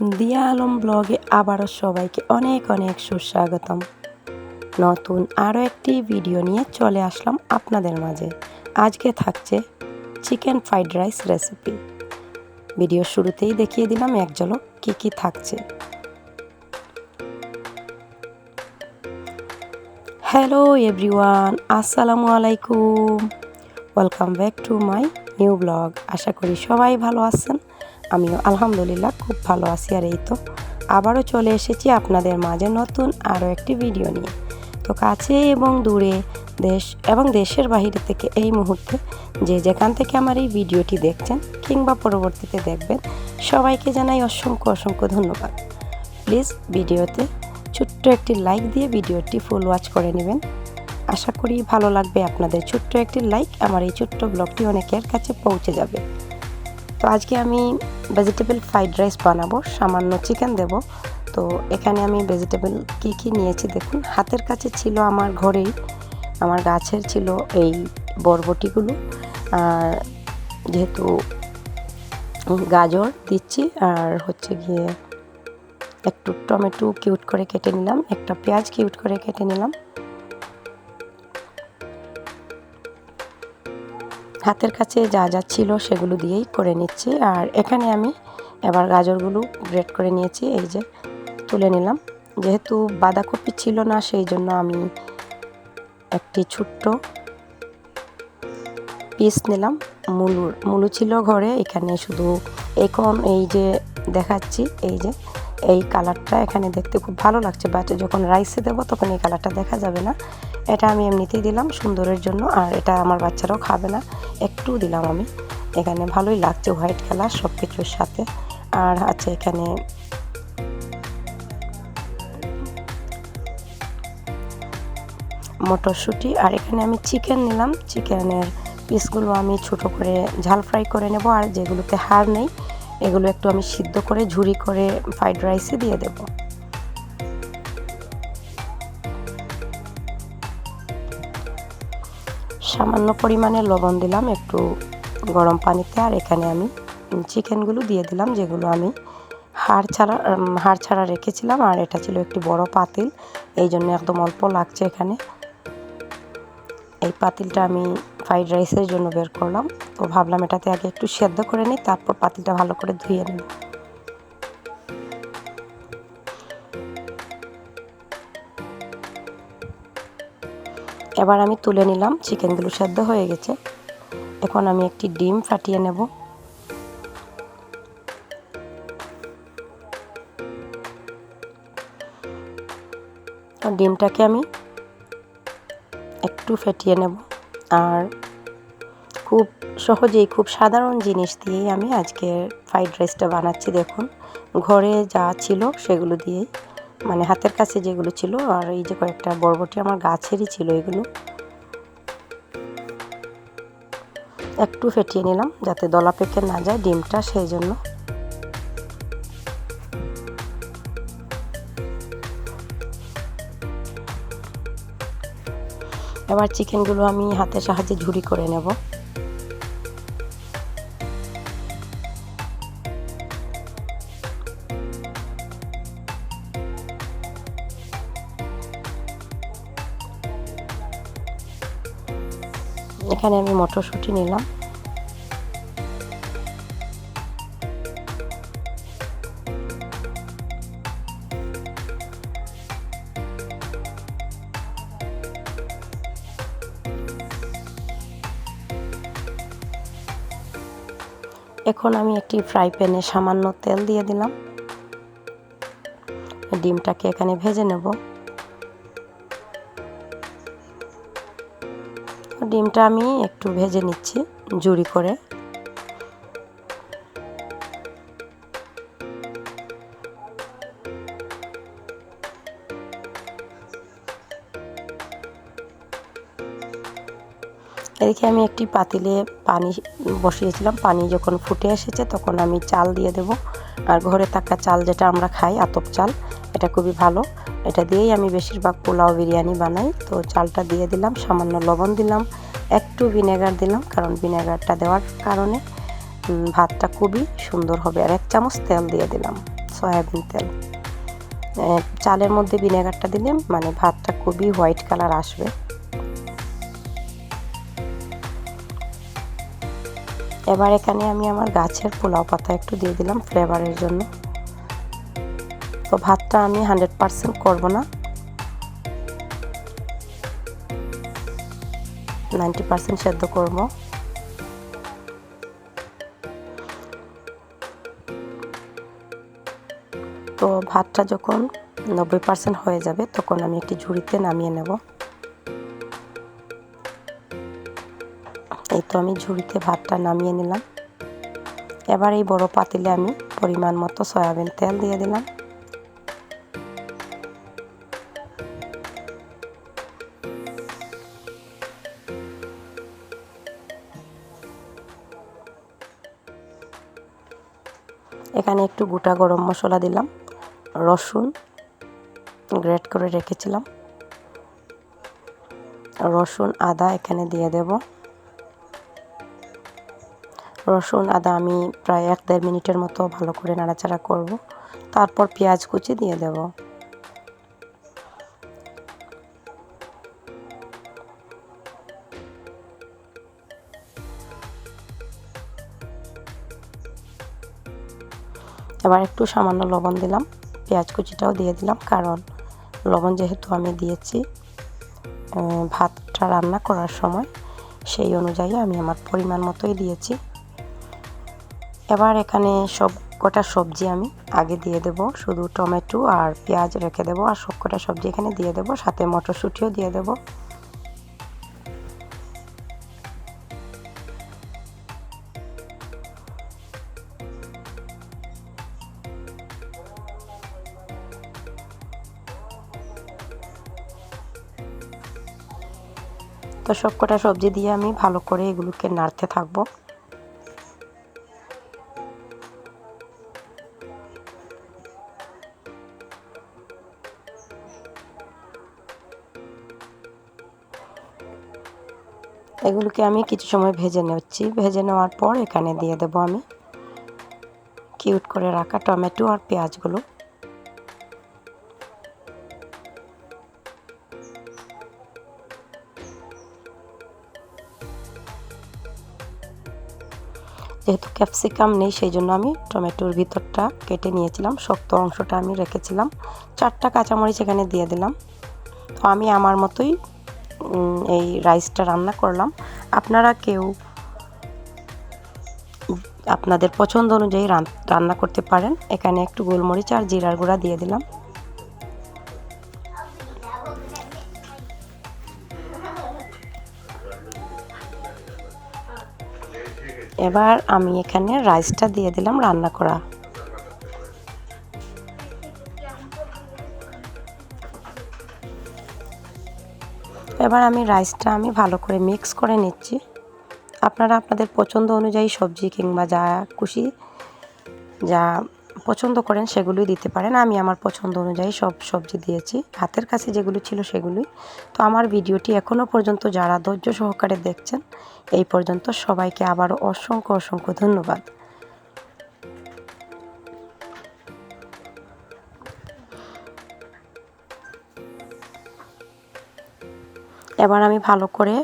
দিয়া আলম ব্লগে আবারও সবাইকে অনেক অনেক সুস্বাগতম। নতুন আরও একটি ভিডিও নিয়ে চলে আসলাম আপনাদের মাঝে। আজকে থাকছে chicken fried rice recipe. Video শুরুতেই দেখিয়ে দিলাম এক ঝলক কী কী থাকছে। হ্যালো এভরিওয়ান, আসসালামু আলাইকুম। Welcome back to my new blog. আশা করি সবাই ভালো আছেন। আমিও আলহামদুলিল্লাহ খুব ভালো আছি আর এই তো। আবারও চলে এসেছি আপনাদের মাঝে নতুন আরও একটি ভিডিও নিয়ে। তো কাছে এবং দূরে দেশ এবং দেশের বাহিরে থেকে এই মুহূর্তে যে যেখান থেকে আমার এই ভিডিওটি দেখছেন কিংবা পরবর্তীতে দেখবেন, সবাইকে জানাই অসংখ্য অসংখ্য ধন্যবাদ। প্লিজ ভিডিওতে ছোট্ট একটি লাইক দিয়ে ভিডিওটি ফুল ওয়াচ করে নেবেন। আশা করি ভালো লাগবে আপনাদের ছোট্ট একটি লাইক আমার এই ছোট্ট ব্লগটি অনেকের কাছে পৌঁছে যাবে। তো আজকে আমি ভেজিটেবল ফ্রাইড রাইস বানাবো, সামান্য চিকেন দেব। তো এখানে আমি ভেজিটেবল কী কী নিয়েছি দেখুন, হাতের কাছে ছিল আমার ঘরেই আমার গাছের ছিল এই বরবটিগুলো, আর যেহেতু গাজর দিচ্ছি, আর হচ্ছে গিয়ে একটু টমেটো কিউট করে কেটে নিলাম, একটা পেঁয়াজ কিউট করে কেটে নিলাম। হাতের কাছে যা যা ছিল সেগুলো দিয়েই করে নিচ্ছি। আর এখানে আমি এবার গাজরগুলো গ্রেট করে নিয়েছি, এই যে তুলে নিলাম। যেহেতু বাঁধাকপি ছিল না, সেই জন্য আমি একটি ছোট্ট পিস নিলাম। মুলুর, মুলু ছিল ঘরে, এখানে শুধু এখন এই যে দেখাচ্ছি, এই যে, এই কালারটা এখানে দেখতে খুব ভালো লাগছে। বাট যখন রাইসে দেবো, তখন এই কালারটা দেখা যাবে না। এটা আমি এমনিতেই দিলাম সুন্দরের জন্য, আর এটা আমার বাচ্চারাও খাবে না। একটু দিলাম আমি। এখানে ভালোই লাগছে হোয়াইট কালার সব কিছুর সাথে। আর আছে এখানে মটরশুঁটি, আর এখানে আমি চিকেন নিলাম। চিকেনের পিসগুলো আমি ছোট করে ঝাল ফ্রাই করে নেব, আর যেগুলোতে হাড় নেই, এগুলো একটু আমি সিদ্ধ করে ঝুরি করে ফ্রাইড রাইসে দিয়ে দেব। সামান্য পরিমাণে লবণ দিলাম, একটু গরম পানিতে, আর এখানে আমি চিকেনগুলো দিয়ে দিলাম, যেগুলো আমি হাড় ছাড়া হাড় ছাড়া রেখেছিলাম, আর এটা ছিল একটি বড় পাতিল, এই জন্য একদম অল্প লাগছে এখানে। এই পাতিলটা আমি ফ্রাইড রাইসের জন্য বের করলাম, তো ভাবলাম এটাতে আগে একটু সেদ্ধ করে নিই, তারপর পাতিলটা ভালো করে ধুয়ে নিই এবার আমি তুলে নিলাম, চিকেনগুলো সেদ্ধ হয়ে গেছে। এখন আমি একটি ডিম ফাটিয়ে নেব। ডিমটাকে আমি একটু ফেটিয়ে নেব। আর খুব সহজেই, খুব সাধারণ জিনিস দিয়েই আমি আজকে ফ্রাইড রাইসটা বানাচ্ছি। দেখুন, ঘরে যা ছিল সেগুলো দিয়েই মানে হাতের কাছে যেগুলো ছিল আর এই যে কয়েকটা বরবটি আমার গাছেরই ছিল এগুলো। একটু ফেটিয়ে নিলাম যাতে দলা পেকে না যায় ডিমটা, সেই জন্য। এবার চিকেনগুলো আমি হাতের সাহায্যে ঝুড়ি করে নেব। এখানে আমি মটরশুঁটি নিলাম। এখন আমি একটি ফ্রাই প্যানে সামান্য তেল দিয়ে দিলাম। ডিমটাকে এখানে ভেজে নেব। ডিমটা আমি একটু ভেজে নিচ্ছি জুড়ি করে। এদিকে আমি একটি পাতিলে পানি বসিয়েছিলাম। পানি যখন ফুটে এসেছে তখন আমি চাল দিয়ে দেব। আর ঘরে থাকা চাল যেটা আমরা খাই, আতপ চাল, এটা খুবই ভালো। এটা দিয়েই আমি বেশিরভাগ পোলাও বিরিয়ানি বানাই। তো চালটা দিয়ে দিলাম, সামান্য লবণ দিলাম, একটু ভিনেগার দিলাম, কারণ ভিনেগারটা দেওয়ার কারণে ভাতটা খুবই সুন্দর হবে। আর এক চামচ তেল দিয়ে দিলাম, সয়াবিন তেল। চালের মধ্যে ভিনেগারটা দিলে মানে ভাতটা খুবই হোয়াইট কালার আসবে। এবার এখানে আমি আমার গাছের পোলাও পাতা একটু দিয়ে দিলাম ফ্লেভারের জন্য। তো ভাতটা আমি হান্ড্রেড পারসেন্ট করব না। নাইনটি পারসেন্ট সেদ্ধ করব। তো ভাতটা যখন নব্বই পারসেন্ট হয়ে যাবে, তখন আমি একটি ঝুড়িতে নামিয়ে নেব। এই তো আমি ঝুড়িতে ভাতটা নামিয়ে নিলাম। এবার এই বড় পাতিলে আমি পরিমাণ মতো সয়াবিন তেল দিয়ে দিলাম। এখানে একটু গোটা গরম মশলা দিলাম, রসুন গ্রেট করে রেখেছিলাম। রসুন আদা এখানে দিয়ে দেব। রসুন আদা আমি প্রায় এক দেড় মিনিটের মতো ভালো করে নাড়াচাড়া করব। তারপর পেঁয়াজ কুচি দিয়ে দেব। এবার একটু সামান্য লবণ দিলাম, পেঁয়াজ কুচিটাও দিয়ে দিলাম, কারণ লবণ যেহেতু আমি দিয়েছি ভাতটা রান্না করার সময় সেই অনুযায়ী আমি আমার পরিমাণ মতোই দিয়েছি। এবার এখানে সব কটা সবজি আমি আগে দিয়ে দেব, শুধু টমেটো আর পেঁয়াজ রেখে দেবো, আর সব কটা সবজি এখানে দিয়ে দেবো, সাথে মটরশুঁটিও দিয়ে দেবো। তো সব কটা সবজি দিয়ে আমি ভালো করে এগুলোকে নাড়তে থাকব। এগুলোকে আমি কিছু সময় ভেজে নিচ্ছি ভেজে নেওয়ার পর এখানে দিয়ে দেবো আমি কিউট করে রাখা টমেটো আর পেঁয়াজগুলো। যেহেতু ক্যাপসিকাম নেই, সেই জন্য আমি টমেটোর ভিতরটা কেটে নিয়েছিলাম। শক্ত অংশটা আমি রেখেছিলাম। চারটা কাঁচামরিচ এখানে দিয়ে দিলাম। তো আমি আমার মতোই এই রাইসটা রান্না করলাম। আপনারা কেউ, আপনাদের পছন্দ অনুযায়ী রান্না করতে পারেন। এখানে একটু গোলমরিচ আর জিরার গুঁড়া দিয়ে দিলাম। এবার আমি এখানে রাইসটা দিয়ে দিলাম রান্না করা। এবার আমি রাইসটা আমি ভালো করে মিক্স করে নিচ্ছি। আপনারা আপনাদের পছন্দ অনুযায়ী সবজি কিংবা যা খুশি যা পছন্দ করেন সেগুলোই দিতে পারেন। আমি আমার পছন্দ অনুযায়ী সব সবজি দিয়েছি। হাতের কাছে যেগুলো ছিল সেগুলোই। তো আমার ভিডিওটি এখনও পর্যন্ত যারা ধৈর্য সহকারে দেখছেন, এই পর্যন্ত সবাইকে আবারও অসংখ্য অসংখ্য ধন্যবাদ। এবার আমি ভালো করে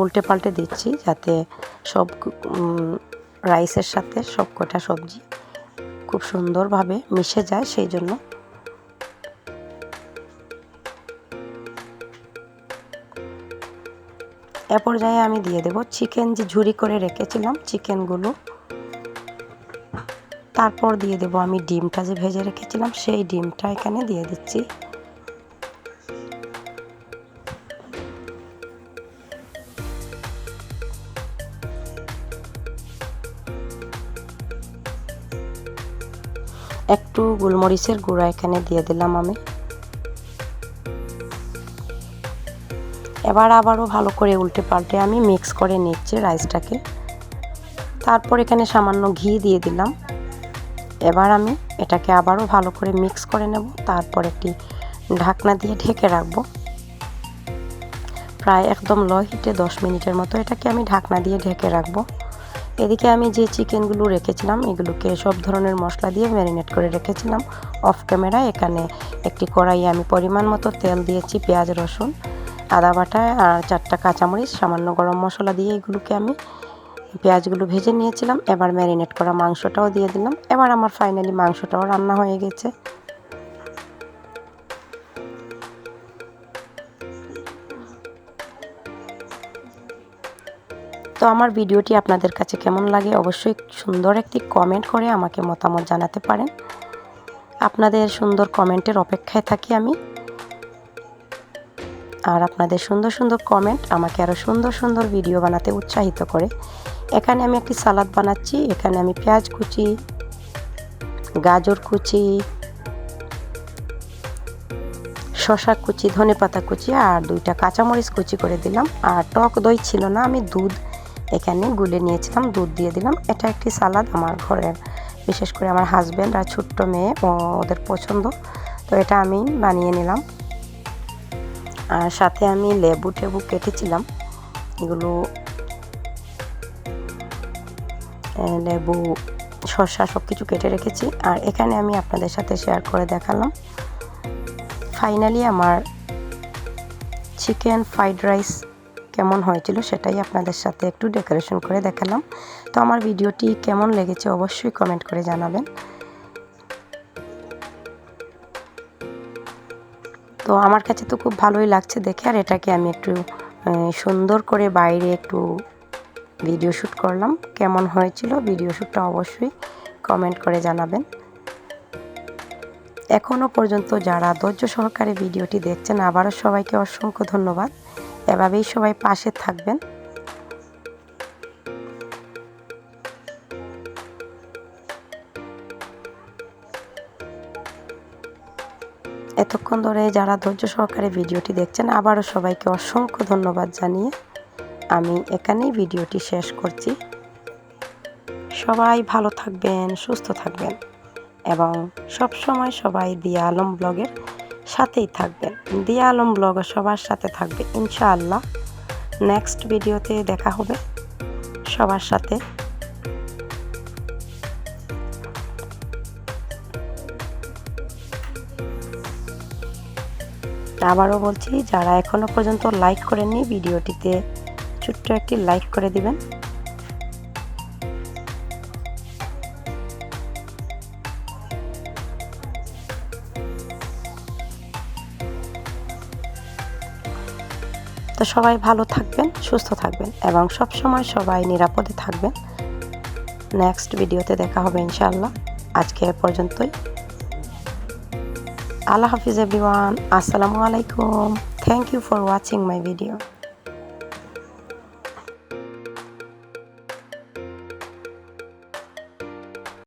উল্টে পাল্টে দিচ্ছি যাতে সব রাইসের সাথে সব কটা সবজি খুব সুন্দরভাবে মিশে যায় সেই জন্য। এ পর্যায়ে আমি দিয়ে দেব চিকেন যে ঝুরি করে রেখেছিলাম চিকেনগুলো। তারপর দিয়ে দেব আমি ডিমটা যে ভেজে রেখেছিলাম সেই ডিমটা এখানে দিয়ে দিচ্ছি। একটু গোলমরিচের গুঁড়া এখানে দিয়ে দিলাম আমি। এবার আবারও ভালো করে উল্টে পাল্টে আমি মিক্স করে নিচ্ছি রাইসটাকে। তারপর এখানে সামান্য ঘি দিয়ে দিলাম। এবার আমি এটাকে আবারও ভালো করে মিক্স করে নেব। তারপর একটি ঢাকনা দিয়ে ঢেকে রাখব। প্রায় একদম লো হিটে দশ মিনিটের মতো এটাকে আমি ঢাকনা দিয়ে ঢেকে রাখব। এদিকে আমি যে চিকেনগুলো রেখেছিলাম, এগুলোকে সব ধরনের মশলা দিয়ে ম্যারিনেট করে রেখেছিলাম অফ ক্যামেরা এখানে একটি কড়াইয়ে আমি পরিমাণ মতো তেল দিয়েছি, পেঁয়াজ, রসুন, আদা বাটা আর চারটা কাঁচামরিচ, সামান্য গরম মশলা দিয়ে এগুলোকে আমি পেঁয়াজগুলো ভেজে নিয়েছিলাম। এবার ম্যারিনেট করা মাংসটাও দিয়ে দিলাম। এবার আমার ফাইনালি মাংসটাও রান্না হয়ে গেছে। তো আমার ভিডিওটি আপনাদের কাছে কেমন লাগে অবশ্যই সুন্দর একটি কমেন্ট করে আমাকে মতামত জানাতে পারেন। আপনাদের সুন্দর কমেন্টের অপেক্ষায় থাকি আমি। আর আপনাদের সুন্দর সুন্দর কমেন্ট আমাকে আরও সুন্দর সুন্দর ভিডিও বানাতে উৎসাহিত করে। এখানে আমি একটি সালাদ বানাচ্ছি, এখানে আমি পেঁয়াজ কুচি, গাজর কুচি শশা কুচি ধনে পাতা কুচি আর দুইটা কাঁচামরিচ কুচি করে দিলাম। আর টক দই ছিল না, আমি দুধ এখানে গুলে নিয়েছিলাম, দুধ দিয়ে দিলাম। এটা একটি সালাদ আমার ঘরের, বিশেষ করে আমার হাজব্যান্ড আর ছোট্ট মেয়ে ওদের পছন্দ। তো এটা আমি বানিয়ে নিলাম। আর সাথে আমি লেবু টেবু কেটেছিলাম। এগুলো লেবু শসা সব কিছু কেটে রেখেছি। আর এখানে আমি আপনাদের সাথে শেয়ার করে দেখালাম। ফাইনালি আমার চিকেন ফ্রাইড রাইস কেমন হয়েছিল সেটাই আপনাদের সাথে একটু ডেকোরেশন করে দেখালাম। তো আমার ভিডিওটি কেমন লেগেছে অবশ্যই কমেন্ট করে জানাবেন। তো আমার কাছে তো খুব ভালোই লাগছে দেখে, আর এটাকে আমি একটু সুন্দর করে বাইরে একটু ভিডিও শ্যুট করলাম। কেমন হয়েছিল ভিডিও শ্যুটটা অবশ্যই কমেন্ট করে জানাবেন। এখনও পর্যন্ত যারা ধৈর্য সহকারে ভিডিওটি দেখছেন, আবারও সবাইকে অসংখ্য ধন্যবাদ। এভাবেই সবাই পাশে থাকবেন। এতক্ষণ ধরে যারা ধৈর্য সহকারে ভিডিওটি দেখছেন, আবারও সবাইকে অসংখ্য ধন্যবাদ জানিয়ে আমি এখানেই ভিডিওটি শেষ করছি। সবাই ভালো থাকবেন, সুস্থ থাকবেন এবং সব সময় সবাই দিয়া আলম ব্লগের সাথেই থাকবেন। দিয়া আলম ব্লগ সবার সাথে থাকবে। ইনশাআল্লাহ নেক্সট ভিডিওতে দেখা হবে। সবার সাথে। আবারও বলছি, যারা এখনও পর্যন্ত লাইক করেননি ভিডিওটিতে ছোট্ট একটি লাইক করে দিবেন। সবাই ভালো থাকবেন, সুস্থ থাকবেন এবং সব সময় সবাই নিরাপদে থাকবেন। নেক্সট ভিডিওতে দেখা হবে ইনশাআল্লাহ। আজকে এ পর্যন্তই। আল্লাহ হাফিজ এভরিওয়ান আসসালামু আলাইকুম। Thank you for watching my video